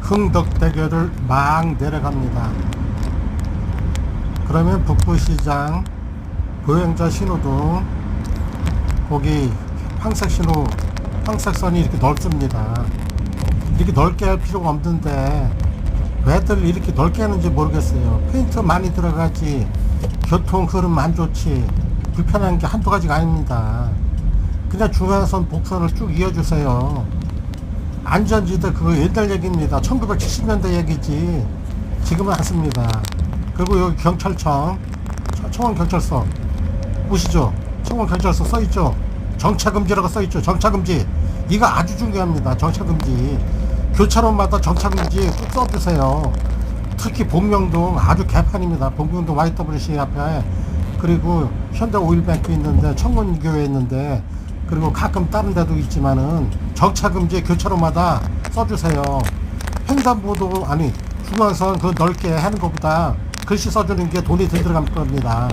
흥덕대교를 막 내려갑니다. 그러면 북부시장 보행자 신호등 거기 황색 신호 황색선이 이렇게 넓습니다. 이렇게 넓게 할 필요가 없는데 왜들 이렇게 넓게 하는지 모르겠어요. 페인트 많이 들어가지 교통 흐름 안 좋지 불편한 게 한두 가지가 아닙니다. 그냥 중앙선 복선을 쭉 이어주세요. 안전지대 그거 옛날 얘기입니다. 1970년대 얘기지 지금은 안 씁니다. 그리고 여기 경찰청 청- 청원경찰서 보시죠. 청원경찰서 써있죠. 정차금지라고 써있죠. 정차금지 이거 아주 중요합니다. 정차금지 교차로마다 정차금지 꼭 써두세요. 특히 복명동 아주 개판입니다. 복명동 YWC 앞에 그리고 현대 오일뱅크 있는데 청문교회 있는데 그리고 가끔 다른 데도 있지만은 정차금지 교차로마다 써주세요. 횡단보도 아니 중앙선 그 넓게 하는 것보다 글씨 써주는 게 돈이 더 들어갈 겁니다.